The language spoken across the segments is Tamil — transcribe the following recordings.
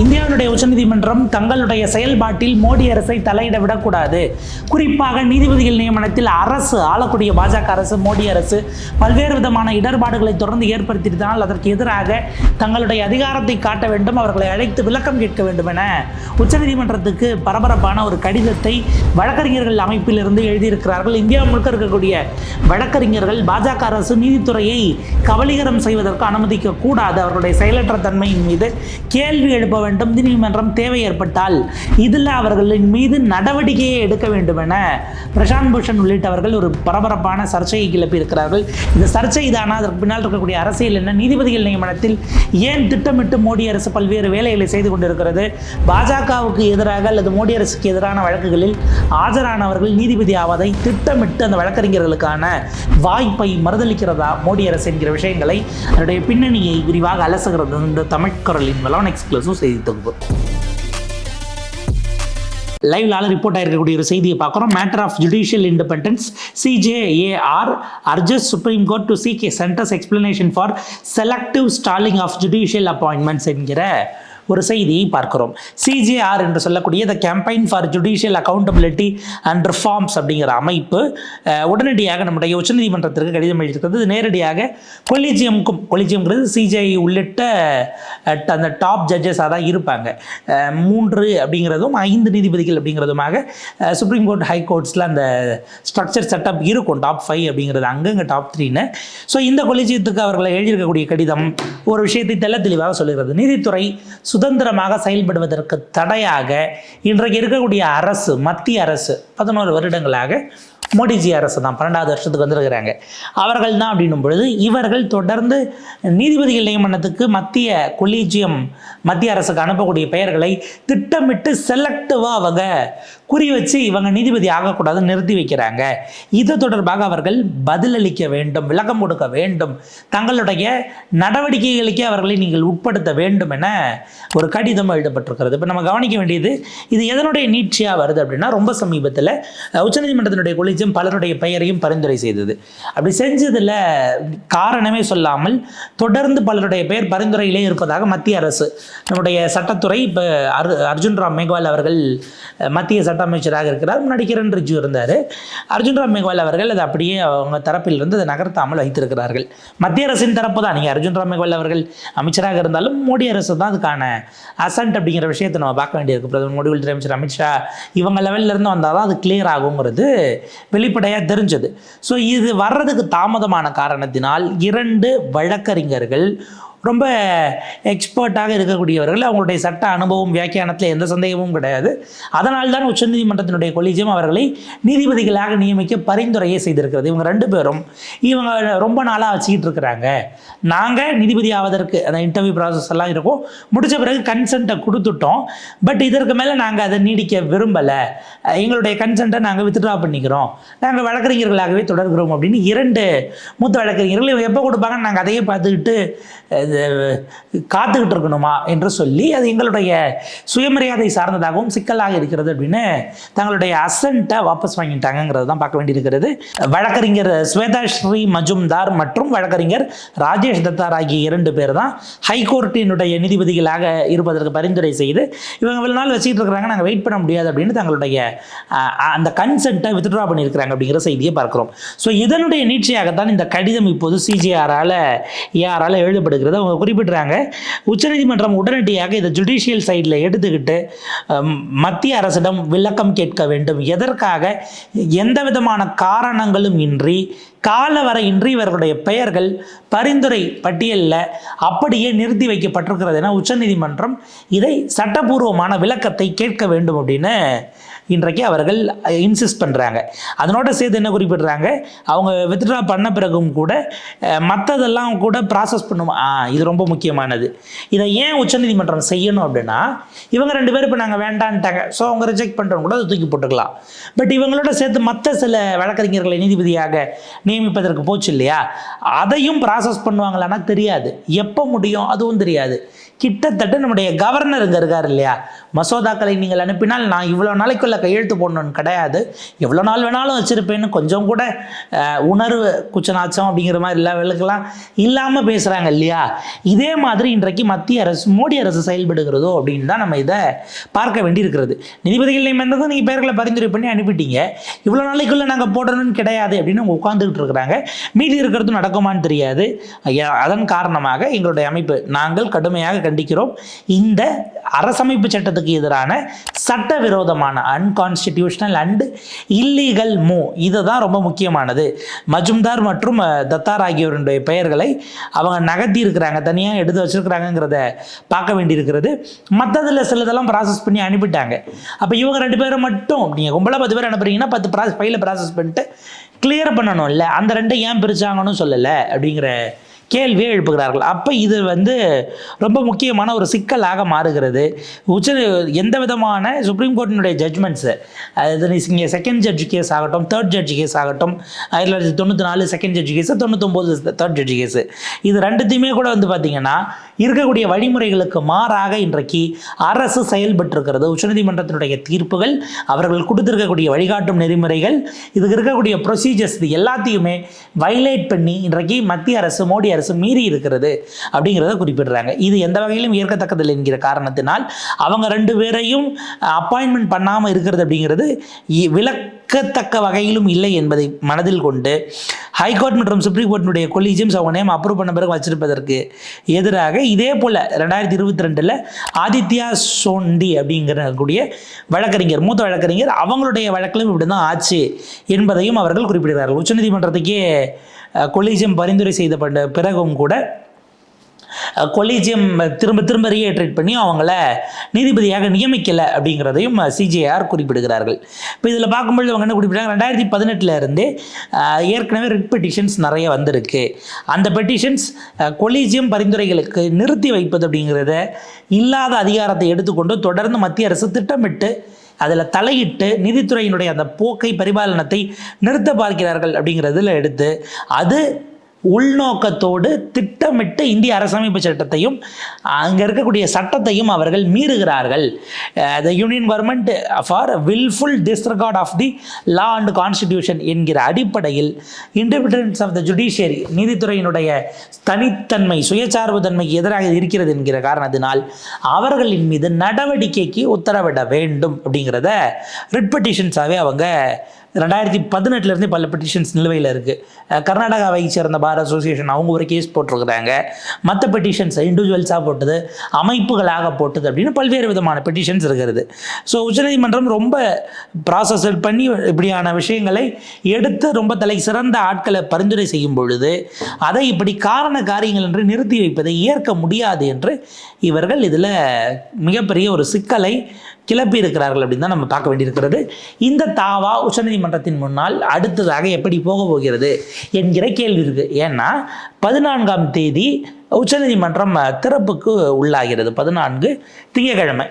இந்தியாவுடைய உச்சநீதிமன்றம் தங்களுடைய செயல்பாட்டில் மோடி அரசை தலையிட விடக்கூடாது குறிப்பாக நீதிபதிகள் நியமனத்தில் அரசு ஆளக்கூடிய பாஜக அரசு மோடி அரசு பல்வேறு விதமான இடர்பாடுகளை தொடர்ந்து ஏற்படுத்தியிருந்தால் அதற்கு எதிராக தங்களுடைய அதிகாரத்தை காட்ட வேண்டும் அவர்களை அழைத்து விளக்கம் கேட்க வேண்டும் என உச்சநீதிமன்றத்துக்கு பரபரப்பான ஒரு கடிதத்தை வழக்கறிஞர்கள் அமைப்பிலிருந்து எழுதியிருக்கிறார்கள். இந்தியா முழுக்க இருக்கக்கூடிய வழக்கறிஞர்கள் பாஜக அரசு நீதித்துறையை கபலீகரம் செய்வதற்கு அனுமதிக்க கூடாது அவர்களுடைய செயலற்ற தன்மையின் மீது கேள்வி எழுப்ப வேண்டும். நீதிமன்றம் தேவை ஏற்பட்டால் இதில் அவர்களின் மீது நடவடிக்கையை எடுக்க வேண்டும் என பிரசாந்த் பூஷன் உள்ளிட்டவர்கள் ஒரு பரபரப்பான சர்ச்சையை கிளப்பி இருக்கிறார்கள் இந்த சர்ச்சை தானா அதற்கு பின்னால் இருக்கக்கூடிய அரசியல் என்ன? நீதிபதிகள் நியமனத்தில் ஏன் திட்டமிட்டு மோடி அரசு பல்வேறு வேலைகளை செய்து கொண்டிருக்கிறது? பாஜகவுக்கு எதிராக அல்லது மோடி அரசுக்கு எதிரான வழக்குகளில் ஆஜரானவர்கள் நீதிபதி ஆவதை திட்டமிட்டு அந்த வழக்கறிஞர்களுக்கான வாய்ப்பை மறுதளிக்கிறதா மோடி அரசு என்கிற விஷயங்களை அதனுடைய பின்னணியை விரிவாக அலசுகிறது. இந்த தமிழ்குரலின் வளவன் எக்ஸ்க்ளூசிவ் செய்தி தொகுப்பு. லைவ்லால ரிப்போர்ட் ஆகிருக்கக்கூடிய ஒரு செய்தியை பார்க்குறோம். Matter of judicial independence CJAR urges supreme court to seek a centre's explanation for selective stalling of judicial appointments என்கிற ஒரு செய்தியை பார்க்கிறோம். சிஜேஆர் என்று சொல்லக்கூடிய the campaign for judicial accountability and reforms அப்படிங்கிற அமைப்பு உடனடியாக நம்முடைய உச்சநீதிமன்றத்திற்கு கடிதம் எழுதியிருக்கிறது. நேரடியாக கொலிஜியமுக்கும் கொலிஜியம்ங்கிறது சிஜிஐ உள்ளிட்ட அந்த டாப் ஜட்ஜஸாக தான் இருப்பாங்க. மூன்று அப்படிங்கிறதும் ஐந்து நீதிபதிகள் அப்படிங்கிறதுமாக சுப்ரீம் கோர்ட் ஹை கோர்ட்ஸில் அந்த ஸ்ட்ரக்சர் செட்டப் இருக்கும். டாப் ஃபைவ் அப்படிங்கிறது அங்கங்கே டாப் த்ரீன்னு ஸோ இந்த கொலிஜியத்துக்கு அவர்களை எழுதியிருக்கக்கூடிய கடிதம் ஒரு விஷயத்தை தெள்ள தெளிவாக சொல்லுகிறது. நீதித்துறை சுதந்திரமாக செயல்படுவதற்கு தடையாக இன்றைக்கு இருக்கக்கூடிய அரசு மத்திய அரசு பதினோரு வருடங்களாக மோடிஜி அரசு தான் பன்னெண்டாவது வருஷத்துக்கு வந்திருக்கிறாங்க. அவர்கள் தான் அப்படின்னும் பொழுது இவர்கள் தொடர்ந்து நீதிபதிகள் நியமனத்துக்கு மத்திய கொலீஜியம் மத்திய அரசுக்கு அனுப்பக்கூடிய பெயர்களை திட்டமிட்டு செலக்டிவாக அவங்க. குறி வச்சு இவங்க நீதிபதி ஆகக்கூடாதுன்னு நிறுத்தி வைக்கிறாங்க. இது தொடர்பாக அவர்கள் பதிலளிக்க வேண்டும் விளக்கம் கொடுக்க வேண்டும். தங்களுடைய நடவடிக்கைகளுக்கே அவர்களை நீங்கள் உட்படுத்த வேண்டும் என ஒரு கடிதம் எழுதப்பட்டிருக்கிறது. இப்போ நம்ம கவனிக்க வேண்டியது இது எதனுடைய நீட்சியாக வருது அப்படின்னா ரொம்ப சமீபத்தில் உச்சநீதிமன்றத்தினுடைய கொலிஜியம் பலருடைய பெயரையும் பரிந்துரை செய்தது. அப்படி செஞ்சதில் காரணமே சொல்லாமல் தொடர்ந்து பலருடைய பெயர் பரிந்துரையிலே இருப்பதாக மத்திய அரசு நம்முடைய சட்டத்துறை இப்போ அர் அர்ஜுன் ராம் மேக்வால் அவர்கள் மத்திய சட்ட அமைச்சராக இருக்கிறார். முன்னாடி கிரண் ரிஜு இருந்தார். அர்ஜுன் ராம் மேக்வால் அவர்கள் அது அப்படியே அவங்க தரப்பிலிருந்து அதை நகர்த்தாமல் வைத்திருக்கிறார்கள். மத்திய அரசின் தரப்பு தான். நீங்கள் அர்ஜுன் ராம் மேக்வால் அவர்கள் அமைச்சராக இருந்தாலும் மோடி அரசு தான் அதுக்கான அசன்ட் அப்படிங்கிற விஷயத்தை நம்ம பார்க்க வேண்டியிருக்கு. பிரதமர் மோடி உள்துறை அமைச்சர் அமித்ஷா இவங்க லெவல்லேருந்து வந்தால் தான் அது கிளியர் ஆகுங்கிறது வெளிப்படையாக தெரிஞ்சது. ஸோ இது வர்றதுக்கு தாமதமான காரணத்தினால் இரண்டு வழக்கறிஞர்கள் ரொம்ப எக்ஸ்பர்ட்டாக இருக்கக்கூடியவர்கள் அவங்களுடைய சட்ட அனுபவம் வியாக்கியானத்தில் எந்த சந்தேகமும் கிடையாது. அதனால் தான் உச்சநீதிமன்றத்தினுடைய கொலிஜியம் அவர்களை நீதிபதிகளாக நியமிக்க பரிந்துரையை செய்திருக்கிறது. இவங்க ரெண்டு பேரும் இவங்க ரொம்ப நாளாக வச்சுக்கிட்டு இருக்கிறாங்க. நாங்கள் நீதிபதி ஆவதற்கு அந்த இன்டர்வியூ ப்ராசஸ் எல்லாம் இருக்கும். முடிச்ச பிறகு கன்சென்ட்டை கொடுத்துட்டோம். பட் இதற்கு மேலே நாங்கள் அதை நீடிக்க விரும்பலை. எங்களுடைய கன்சென்ட்டை நாங்கள் வித்ட்ரா பண்ணிக்கிறோம். நாங்கள் வழக்கறிஞர்களாகவே தொடர்கிறோம் அப்படின்னு இரண்டு மூத்த வழக்கறிஞர்கள் இவங்க எப்போ கொடுப்பாங்கன்னு நாங்கள் அதையே பார்த்துக்கிட்டு காத்துக்கிட்டு இருக்கணுமா என்று சொல்லி அது எங்களுடைய சுயமரியாதை சார்ந்ததாகவும் சிக்கலாக இருக்கிறது அப்படின்னு தங்களுடைய அசன்ட்டை வாபஸ் வாங்கிட்டாங்கிறது தான் பார்க்க வேண்டியிருக்கிறது. வழக்கறிஞர் ஸ்வேதா ஸ்ரீ மஜும்தார் மற்றும் வழக்கறிஞர் ராஜேஷ் தத்தார் ஆகிய இரண்டு பேர் தான் ஹைகோர்ட்டினுடைய நீதிபதிகளாக இருப்பதற்கு பரிந்துரை செய்து இவங்க இவ்வளவு நாள் வச்சுட்டு இருக்கிறாங்க நாங்கள் வெயிட் பண்ண முடியாது அப்படின்னு தங்களுடைய அந்த கன்சென்ட்டை வித்ட்ரா பண்ணியிருக்கிறாங்க அப்படிங்கிற செய்தியை பார்க்குறோம். ஸோ இதனுடைய நீட்சியாகத்தான் இந்த கடிதம் இப்போது சிஜிஆரால் ஏஆரால் எழுதப்படுகிறது. அவங்க குறிப்பிட்றாங்க. உச்சநீதிமன்றம் உடனடியாக இதை ஜுடிஷியல் சைடில் எடுத்துக்கிட்டு மத்திய அரசிடம் விளக்கம் கேட்க வேண்டும். எதற்காக? எந்த விதமான காரணங்களும் இன்றி காலவரையின்றி இவர்களுடைய பெயர்கள் பரிந்துரை பட்டியலில் அப்படியே நிறுத்தி வைக்கப்பட்டிருக்கிறது என உச்சநீதிமன்றம் இதை சட்டபூர்வமான விளக்கத்தை கேட்க வேண்டும் அப்படின்னு இன்றைக்கு அவர்கள் இன்சிஸ்ட் பண்ணுறாங்க அதனோட சேர்த்து என்ன குறிப்பிடுறாங்க? அவங்க வித்ட்ரா பண்ண பிறகும் கூட மற்றதெல்லாம் கூட ப்ராசஸ் பண்ணும். ஆ இது ரொம்ப முக்கியமானது. இதை ஏன் உச்சநீதிமன்றம் செய்யணும் அப்படின்னா இவங்க ரெண்டு பேரும் இப்போ நாங்கள் வேண்டான்ட்டாங்க. ஸோ அவங்க ரிஜெக்ட் பண்ணுறவங்க கூட அதை தூக்கி போட்டுக்கலாம். பட் இவங்களோட சேர்த்து மற்ற சில வழக்கறிஞர்களை நீதிபதியாக நியமிப்பதற்கு போச்சு இல்லையா? அதையும் ப்ராசஸ் பண்ணுவாங்களான்னா தெரியாது. எப்போ முடியும்? அதுவும் தெரியாது. கிட்டத்தட்ட நம்முடைய கவர்னர் இங்கே இருக்கார் இல்லையா? மசோதாக்களை நீங்கள் அனுப்பினால் நான் இவ்வளோ நாளைக்குள்ள கையெழுத்து போடணும்னு கிடையாது. எவ்வளோ நாள் வேணாலும் வச்சுருப்பேன்னு கொஞ்சம் கூட உணர்வு குச்சநாச்சம் அப்படிங்கிற மாதிரி லெவலுக்கெல்லாம் இல்லாமல் பேசுகிறாங்க இல்லையா? இதே மாதிரி இன்றைக்கு மத்திய அரசு மோடி அரசு செயல்படுகிறதோ அப்படின்னு தான் நம்ம இதை பார்க்க வேண்டியிருக்கிறது. நீதிபதிகள் நியமனத்தை நீங்கள் பேர்களை பரிந்துரை பண்ணி அனுப்பிட்டீங்க. இவ்வளோ நாளைக்குள்ளே நாங்கள் போடணும்னு கிடையாது அப்படின்னு அவங்க உட்காந்துக்கிட்டு இருக்கிறாங்க. மீதி இருக்கிறது நடக்குமான்னு தெரியாது. ஐயா, அதன் காரணமாக எங்களுடைய அமைப்பு நாங்கள் கடுமையாக கண்டிக்கிறோம். இந்த அரசமைப்பு சட்டத்துக்கு எதிரான சட்டவிரோதமான அன்கான்ஸ்டிடியூஷனல் அண்ட் இல்லீகல் மூ இதுதான் ரொம்ப முக்கியமானது. மஜும்தார் மற்றும் தத்தார் ஆகியோருடைய பெயர்களை அவங்க நகர்த்தி இருக்கிறாங்க தனியாக எடுத்து வச்சிருக்கிறாங்கங்கிறத பார்க்க வேண்டியிருக்கிறது. மற்றதில் சிலதெல்லாம் ப்ராசஸ் பண்ணி அனுப்பிட்டாங்க. அப்போ இவங்க ரெண்டு பேரும் மட்டும் நீங்கள் கும்பலாக பத்து பேர் அனுப்புறீங்கன்னா பத்து ப்ராஸ் ஃபைலை ப்ராசஸ் பண்ணிட்டு கிளியர் பண்ணணும் இல்லை? அந்த ரெண்டை ஏன் பிரித்தாங்கன்னு சொல்லலை? அப்படிங்கிற கேள்வியை எழுப்புகிறார்கள். அப்போ இது வந்து ரொம்ப முக்கியமான ஒரு சிக்கலாக மாறுகிறது. உச்ச எந்த விதமான சுப்ரீம் கோர்ட்டினுடைய ஜட்ஜ்மெண்ட்ஸு அது இங்கே செகண்ட் ஜட்ஜ் கேஸ் ஆகட்டும் தேர்ட் ஜட்ஜ் கேஸ் ஆகட்டும் ஆயிரத்தி தொள்ளாயிரத்தி தொண்ணூற்றி நாலு செகண்ட் ஜட்ஜ் கேஸு தொண்ணூத்தொம்போது தேர்ட் ஜட்ஜ் கேஸு இது ரெண்டுத்தையுமே கூட வந்து பார்த்திங்கன்னா இருக்கக்கூடிய வழிமுறைகளுக்கு மாறாக இன்றைக்கு அரசு செயல்பட்டிருக்கிறது. உச்சநீதிமன்றத்தினுடைய தீர்ப்புகள் அவர்கள் கொடுத்திருக்கக்கூடிய வழிகாட்டும் நெறிமுறைகள் இதுக்கு இருக்கக்கூடிய ப்ரொசீஜர்ஸ் இது எல்லாத்தையுமே வைலேட் பண்ணி இன்றைக்கு மத்திய அரசு மோடி அரசு மீறி இருக்கிறது அப்படிங்கிறத குறிப்பிடுறாங்க. இது எந்த வகையிலும் ஏற்கத்தக்கதில்லை என்கிற காரணத்தினால் அவங்க ரெண்டு பேரையும் அப்பாயின்மெண்ட் பண்ணாமல் இருக்கிறது அப்படிங்கிறது இ- விலக்கத்தக்க வகையிலும் இல்லை என்பதை மனதில் கொண்டு ஹைகோர்ட் மற்றும் சுப்ரீம் கோர்ட்டினுடைய கொலீஜியம்ஸ் அவங்க நேம் அப்ரூவ் பண்ண பிறகு வச்சிருப்பதற்கு எதிராக இதே போல் ரெண்டாயிரத்தி இருபத்தி ரெண்டில் ஆதித்யா சோண்டி அப்படிங்கிற கூடிய வழக்கறிஞர் மூத்த வழக்கறிஞர் அவங்களுடைய வழக்கிலும் இப்படி தான் ஆச்சு என்பதையும் அவர்கள் குறிப்பிடுகிறார்கள். உச்சநீதிமன்றத்துக்கே கொலீஜியம் பரிந்துரை செய்த பிறகும் கூட கொலீஜியம் திரும்ப திரும்ப ரீஏட்ரேட் பண்ணி அவங்கள நீதிபதியாக நியமிக்கலை அப்படிங்கிறதையும் சிஜேஆர் குறிப்பிடுகிறார்கள். இப்போ இதில் பார்க்கும்பொழுது அவங்க என்ன குறிப்பிட்டாங்க? ரெண்டாயிரத்தி பதினெட்டில் ஏற்கனவே ரிட் பெட்டிஷன்ஸ் நிறைய வந்திருக்கு. அந்த பெட்டிஷன்ஸ் கொலீஜியம் பரிந்துரைகளுக்கு நிறுத்தி வைப்பது அப்படிங்கிறத இல்லாத அதிகாரத்தை எடுத்துக்கொண்டு தொடர்ந்து மத்திய அரசு திட்டமிட்டு அதில் தலையிட்டு நீதித்துறையினுடைய அந்த போக்கை பரிபாலனத்தை நிறுத்த பார்க்கிறார்கள் அப்படிங்கிறதுல எடுத்து அது உள்நோக்கத்தோடு திட்டமிட்டு இந்திய அரசமைப்பு சட்டத்தையும் அங்கே இருக்கக்கூடிய சட்டத்தையும் அவர்கள் மீறுகிறார்கள். The union government for wilful disregard of the law and constitution என்கிற அடிப்படையில் இண்டிபெண்டன்ஸ் ஆஃப் த ஜுடிஷியரி நீதித்துறையினுடைய தனித்தன்மை சுயசார்பு தன்மைக்கு எதிராக இருக்கிறது என்கிற காரணத்தினால் அவர்களின் மீது நடவடிக்கைக்கு உத்தரவிட வேண்டும் அப்படிங்கிறத ரிட் பெட்டிஷன்ஸாகவே அவங்க ரெண்டாயிரத்தி பதினெட்டுலேருந்தே பல பெட்டிஷன்ஸ் நிலுவையில் இருக்குது கர்நாடகாவை சேர்ந்த பார் அசோசியேஷன் அவங்க ஒரு கேஸ் போட்டிருக்கிறாங்க. மற்ற பெட்டிஷன்ஸ் இண்டிவிஜுவல்ஸாக போட்டது அமைப்புகளாக போட்டது அப்படின்னு பல்வேறு விதமான பெட்டிஷன்ஸ் இருக்கிறது. ஸோ உச்சநீதிமன்றம் ரொம்ப ப்ராசஸ் பண்ணி இப்படியான விஷயங்களை எடுத்து ரொம்ப தலை சிறந்த ஆட்களை பரிந்துரை செய்யும் பொழுது அதை இப்படி காரண காரியங்கள் என்று நிறுத்தி வைப்பதை ஏற்க முடியாது என்று இவர்கள் இதில் மிகப்பெரிய ஒரு சிக்கலை கிளப்பி இருக்கிறார்கள் அப்படின்னு தான் நம்ம பார்க்க வேண்டியிருக்கிறது. இந்த தாவா உச்சநீதிமன்றத்தின் முன்னால் அடுத்ததாக எப்படி போக போகிறது என்கிற கேள்வி இருக்குது ஏன்னா பதினான்காம் தேதி உச்சநீதிமன்றம் திறப்புக்கு உள்ளாகிறது. பதினான்கு திங்கட்கிழமை.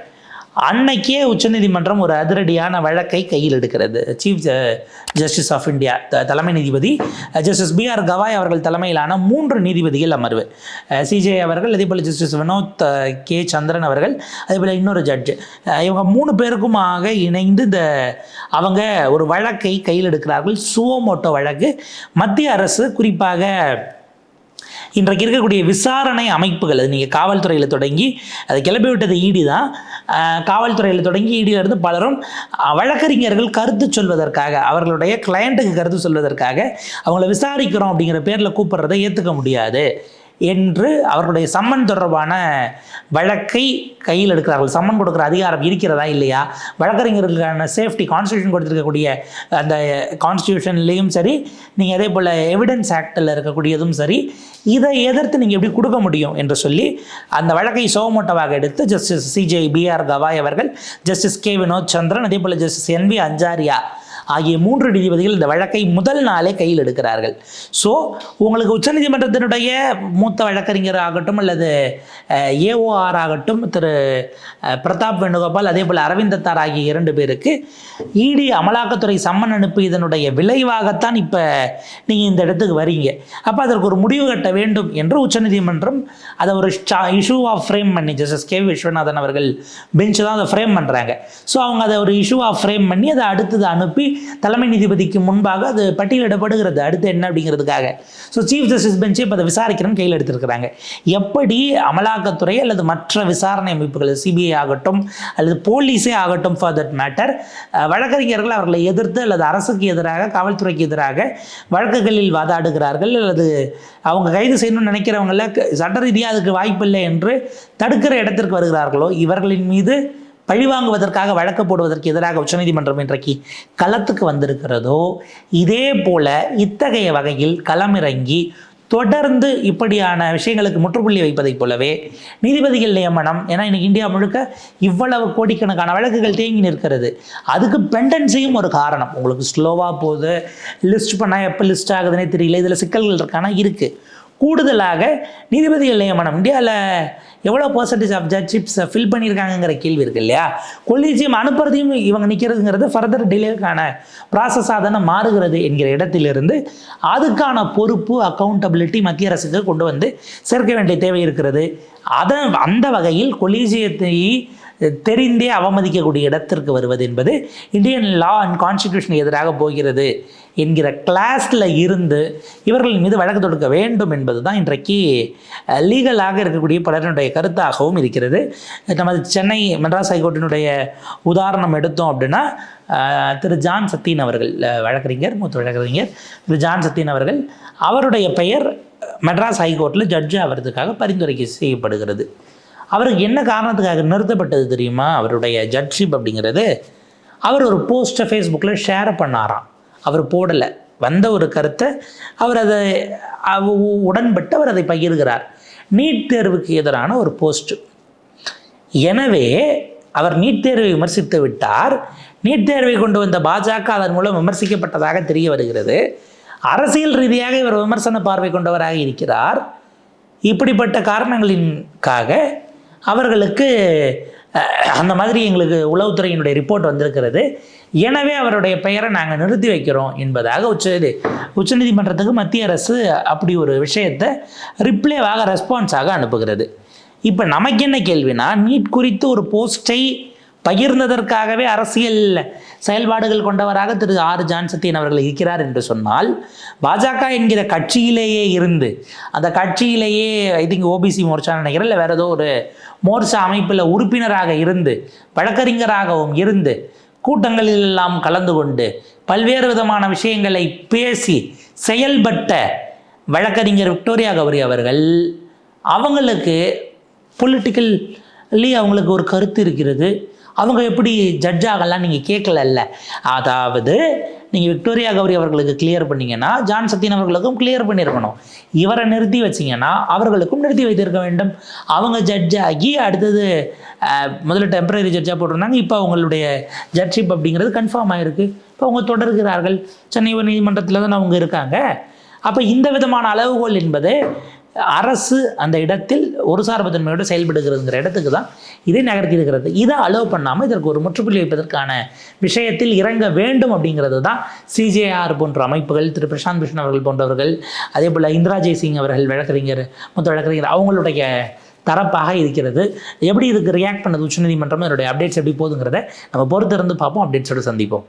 அன்னைக்கே உச்சநீதிமன்றம் ஒரு அதிரடியான வழக்கை கையில் எடுக்கிறது. Chief justice of India the- தலைமை நீதிபதி ஜஸ்டிஸ் பி ஆர் கவாய் அவர்கள் தலைமையிலான மூன்று நீதிபதிகள் அமர்வு. சிஜே அவர்கள் அதே போல் ஜஸ்டிஸ் வினோத் கே சந்திரன் அவர்கள் அதே போல் இன்னொரு ஜட்ஜு இவங்க மூணு பேருக்குமாக இணைந்து இந்த அவங்க ஒரு வழக்கை கையில் எடுக்கிறார்கள். சுவோமோட்டோ வழக்கு. மத்திய அரசு குறிப்பாக இன்றைக்கு இருக்கக்கூடிய விசாரணை அமைப்புகள் அது நீங்கள் காவல்துறையில் தொடங்கி அதை கிளப்பி விட்டது ஈடி தான். காவல்துறையில் தொடங்கி ஈடியில இருந்து பலரும் வழக்கறிஞர்கள் கருத்து சொல்வதற்காக அவர்களுடைய கிளையண்ட்டுக்கு கருத்து சொல்வதற்காக அவங்கள விசாரிக்கிறோம் அப்படிங்கிற பேரில் கூப்பிட்றதை ஏற்றுக்க முடியாது. என்று அவர்களுடைய சம்மன் தொடர்பான வழக்கை கையில் எடுக்கிறார்கள். சம்மன் கொடுக்குற அதிகாரம் இருக்கிறதா இல்லையா? வழக்கறிஞர்களுக்கான சேஃப்டி கான்ஸ்டியூஷன் கொடுத்துருக்கக்கூடிய அந்த கான்ஸ்டியூஷன்லேயும் சரி நீங்கள் அதே போல் எவிடன்ஸ் ஆக்டில் இருக்கக்கூடியதும் சரி இதை எதிர்த்து நீங்கள் எப்படி கொடுக்க முடியும் என்று சொல்லி அந்த வழக்கை சோமோட்டவாக எடுத்து ஜஸ்டிஸ் சிஜே பிஆர் கவாய் அவர்கள் ஜஸ்டிஸ் கே வினோத் சந்திரன் அதே போல் ஜஸ்டிஸ் என் வி அஞ்சாரியா ஆகிய மூன்று நீதிபதிகள் இந்த வழக்கை முதல் நாளே கையில் எடுக்கிறார்கள். ஸோ உங்களுக்கு உச்சநீதிமன்றத்தினுடைய மூத்த வழக்கறிஞர் ஆகட்டும் அல்லது ஏஓஆர் ஆகட்டும் திரு பிரதாப் வேணுகோபால் அதே போல் அரவிந்தத்தார் ஆகிய இரண்டு பேருக்கு இடி அமலாக்கத்துறை சம்மன் அனுப்பியதனுடைய விளைவாகத்தான் இப்போ நீங்கள் இந்த இடத்துக்கு வரீங்க. அப்போ அதற்கு ஒரு முடிவு கட்ட வேண்டும் என்று உச்சநீதிமன்றம் அதை ஒரு இஷ்யூவாக ஃப்ரேம் பண்ணி ஜஸ்டிஸ் கே விஸ்வநாதன் அவர்கள் பெஞ்சு தான் அதை ஃப்ரேம் பண்ணுறாங்க ஸோ அவங்க அதை ஒரு இஷ்யூவாக ஃப்ரேம் பண்ணி அதை அடுத்தது அனுப்பி தலைமை நீதிபதிக்கு முன்பாக அது பட்டியலிடப்படுகிறது. அடுத்து என்ன அப்படிங்கிறதுக்காக. ஸோ சீஃப் ஜஸ்டிஸ் பெஞ்சே இப்போ அதை விசாரிக்கிறோம் கையில் எடுத்திருக்கிறாங்க. எப்படி அமலாக்கத்துறை அல்லது மற்ற விசாரணை அமைப்புகள் சிபிஐ ஆகட்டும் அல்லது போலீஸே ஆகட்டும் ஃபார் தட் மேட்டர் வழக்கறிஞர்கள் அவர்களை எதிர்த்து அல்லது அரசுக்கு எதிராக காவல்துறைக்கு எதிராக வழக்குகளில் வாதாடுகிறார்கள். அல்லது அவங்க கைது செய்யணும்னு நினைக்கிறவங்கள சட்ட ரீதியாக அதுக்கு வாய்ப்பில்லை என்று தடுக்கிற இடத்திற்கு வருகிறார்களோ இவர்களின் மீது பழிவாங்குவதற்காக வழக்கு போடுவதற்கு எதிராக உச்சநீதிமன்றம் இன்றைக்கு களத்துக்கு வந்திருக்கிறதோ இதே போல இத்தகைய வகையில் களமிறங்கி தொடர்ந்து இப்படியான விஷயங்களுக்கு முற்றுப்புள்ளி வைப்பதைப் போலவே நீதிபதிகள் நியமனம் ஏன்னா இன்னைக்கு இந்தியா முழுக்க இவ்வளவு கோடிக்கணக்கான வழக்குகள் தேங்கி நிற்கிறது. அதுக்கு பெண்டன்சியும் ஒரு காரணம். உங்களுக்கு ஸ்லோவாக போகுது. லிஸ்ட் பண்ணால் எப்போ லிஸ்ட் ஆகுதுன்னே தெரியல. இதில் சிக்கல்கள் இருக்கானா? இருக்குது கூடுதலாக நீதிபதிகள் நியமனம். இந்தியாவில் எவ்வளோ பர்சன்டேஜ் ஆஃப் ஜட்ஜிப்ஸை ஃபில் பண்ணியிருக்காங்கங்கிற கேள்வி இருக்கு இல்லையா? கொலீஜியம் அனுப்புறதையும் இவங்க நிற்கிறதுங்கிறது ஃபர்தர் டிலேக்கான ப்ராசஸாக தானே மாறுகிறது என்கிற இடத்திலிருந்து அதுக்கான பொறுப்பு அக்கௌண்டபிலிட்டி மத்திய அரசுக்கு கொண்டு வந்து சேர்க்க வேண்டிய தேவை இருக்கிறது. அதை அந்த வகையில் கொலீஜியத்தை தெரிந்தே அவமதிக்கக்கூடிய இடத்திற்கு வருவது என்பது இந்தியன் லா அண்ட் கான்ஸ்டிடியூஷன் எதிராக போகிறது என்கிற கிளாஸில் இருந்து இவர்கள் மீது வழக்கு தொடுக்க வேண்டும் என்பது தான் இன்றைக்கு லீகலாக இருக்கக்கூடிய பலருடைய கருத்தாகவும் இருக்கிறது. நமது சென்னை மெட்ராஸ் ஹைகோர்ட்டினுடைய உதாரணம் எடுத்தோம் அப்படின்னா திரு ஜான் சத்தீன் அவர்கள் வழக்கறிஞர் மூத்த வழக்கறிஞர் திரு ஜான் சத்தீன் அவர்கள் அவருடைய பெயர் மெட்ராஸ் ஹைகோர்ட்டில் ஜட்ஜு ஆகிறதுக்காக பரிந்துரைக்கு செய்யப்படுகிறது. அவருக்கு என்ன காரணத்துக்காக நிறுத்தப்பட்டது தெரியுமா? அவருடைய ஜட்ஜிப் அப்படிங்கிறது அவர் ஒரு போஸ்ட்டை ஃபேஸ்புக்கில் ஷேர் பண்ணாராம். அவர் போடலை. வந்த ஒரு கருத்தை அவர் அதை உடன்பட்டு அவர் அதை பகிர்கிறார். நீட் தேர்வுக்கு எதிரான ஒரு போஸ்ட் எனவே அவர் நீட் தேர்வை விமர்சித்து விட்டார். நீட் தேர்வை கொண்டு வந்த பாஜக அதன் மூலம் விமர்சிக்கப்பட்டதாக தெரிய வருகிறது. அரசியல் ரீதியாக இவர் விமர்சன பார்வை கொண்டவராக இருக்கிறார். இப்படிப்பட்ட காரணங்களின்காக அவர்களுக்கு அந்த மாதிரி எங்களுக்கு உளவுத்துறையினுடைய ரிப்போர்ட் வந்திருக்கிறது. எனவே அவருடைய பெயரை நாங்கள் நிறுத்தி வைக்கிறோம் என்பதாக உச்ச உச்சநீதிமன்றத்துக்கு மத்திய அரசு அப்படி ஒரு விஷயத்தை ரிப்ளேவாக ரெஸ்பான்ஸாக அனுப்புகிறது. இப்போ நமக்கு என்ன கேள்வினா நீட் குறித்து ஒரு போஸ்டை பகிர்ந்ததற்காகவே அரசியல் செயல்பாடுகள் கொண்டவராக திரு ஆர் ஜான்சத்தியன் அவர்கள் இருக்கிறார் என்று சொன்னால் பாஜக என்கிற கட்சியிலேயே இருந்து அந்த கட்சியிலேயே ஐ திங்க் ஓபிசி மோர்ச்சான்னு நினைக்கிறேன் இல்லை வேற ஏதோ ஒரு மோர்ச்சா அமைப்பில் உறுப்பினராக இருந்து வழக்கறிஞராகவும் இருந்து கூட்டங்களில் எல்லாம் கலந்து கொண்டு பல்வேறு விதமான விஷயங்களை பேசி செயல்பட்ட வழக்கறிஞர் விக்டோரியா கௌரி அவர்கள் அவங்களுக்கு பொலிட்டிக்கல்லி அவங்களுக்கு ஒரு கருத்து இருக்கிறது. அவங்க எப்படி ஜட்ஜ் ஆகலாம் நீங்கள் கேட்கலல்ல? அதாவது நீங்கள் விக்டோரியா கௌரி அவர்களுக்கு கிளியர் பண்ணிங்கன்னா ஜான் சத்தியன் அவர்களுக்கும் கிளியர் பண்ணியிருக்கணும். இவரை நிறுத்தி வச்சிங்கன்னா அவர்களுக்கும் நிறுத்தி வைத்திருக்க வேண்டும். அவங்க ஜட்ஜ் ஆகி அடுத்தது முதல்ல டெம்பரரி ஜட்ஜாக போட்டிருந்தாங்க. இப்போ அவங்களுடைய ஜட்ஜிப் அப்படிங்கிறது கன்ஃபார்ம் ஆகிருக்கு இப்போ அவங்க தொடர்கிறார்கள். சென்னை உயர் நீதிமன்றத்தில் தான் அவங்க இருக்காங்க. அப்போ இந்த விதமான அளவுகோல் என்பது அரசு அந்த இடத்தில் ஒரு சார்புத்தன்மையோடு செயல்படுகிறதுங்கிற இடத்துக்கு தான் இதை நகர்த்தி இருக்கிறது இதை அலோவ் பண்ணாமல் இதற்கு ஒரு முற்றுப்புள்ளி வைப்பதற்கான விஷயத்தில் இறங்க வேண்டும் அப்படிங்கிறது தான் சிஜேஆர் போன்ற அமைப்புகள் திரு பிரசாந்த் பூஷன் அவர்கள் போன்றவர்கள் அதே போல் இந்திரா ஜெய்சிங் அவர்கள் வழக்கறிஞர் மொத்த வழக்கறிஞர் அவங்களுடைய தரப்பாக இருக்கிறது. எப்படி இதுக்கு ரியாக்ட் பண்ணது உச்சநீதிமன்றம் அதனுடைய அப்டேட்ஸ் எப்படி போகுதுங்கிறத நம்ம பொறுத்திருந்து பார்ப்போம் அப்டேட்ஸோடு சந்திப்போம்.